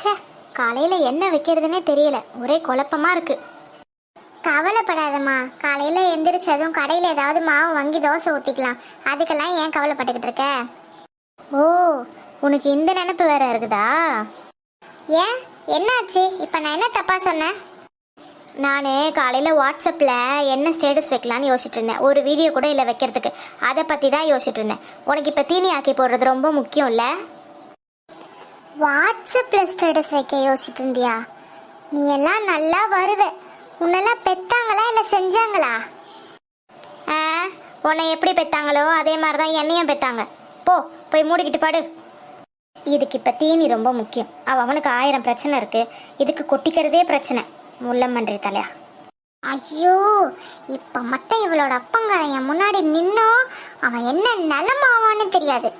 ச்சே காலையில் என்ன வைக்கிறதுனே தெரியல. ஒரே குழப்பமா இருக்கு. கவலைப்படாதம்மா. காலையில் எந்திரிச்சதும் கடையில் ஏதாவது மாவு வாங்கி தோசை ஊற்றிக்கலாம் அதுக்கெல்லாம் ஏன் கவலைப்பட்டுக்கிட்டு இருக்க? ஓ உனக்கு இந்த நினப்பு வேற இருக்குதா? ஏன்? என்னாச்சு? இப்போ நான் என்ன தப்பா சொன்னேன்? நான் காலையில் வாட்ஸ்அப்பில் என்ன ஸ்டேட்டஸ் வைக்கலான்னு யோசிச்சுட்டு இருந்தேன். ஒரு வீடியோ கூட இல்லை வைக்கிறதுக்கு. அதை பற்றி தான் யோசிச்சுட்டு இருந்தேன். உனக்கு இப்போ தீனி ஆக்கி போடுறது ரொம்ப முக்கியம் இல்லை வாட்ஸ்அப்பில் ஸ்டேட்டஸ் வைக்க யோசிச்சுட்டு இருந்தியா நீ எல்லாம் நல்லா வருவ. உன்னெல்லாம் பெத்தாங்களா இல்லை செஞ்சாங்களா? ஆ உன்னை எப்படி பெத்தாங்களோ அதே மாதிரி தான் என்னையும் பெத்தாங்க. போ போய் மூடிக்கிட்டு பாடு. இதுக்கு இப்போ தீனி ரொம்ப முக்கியம். அவ அவனுக்கு ஆயிரம் பிரச்சனை இருக்கு. இதுக்கு கொட்டிக்கிறதே பிரச்சனை. முள்ளம்மன்றி தலையா. ஐயோ இப்போ மட்டும் இவளோட அப்பங்காரன் என் முன்னாடி நின்னோ அவன் என்ன நிலமாவான்னு தெரியாது.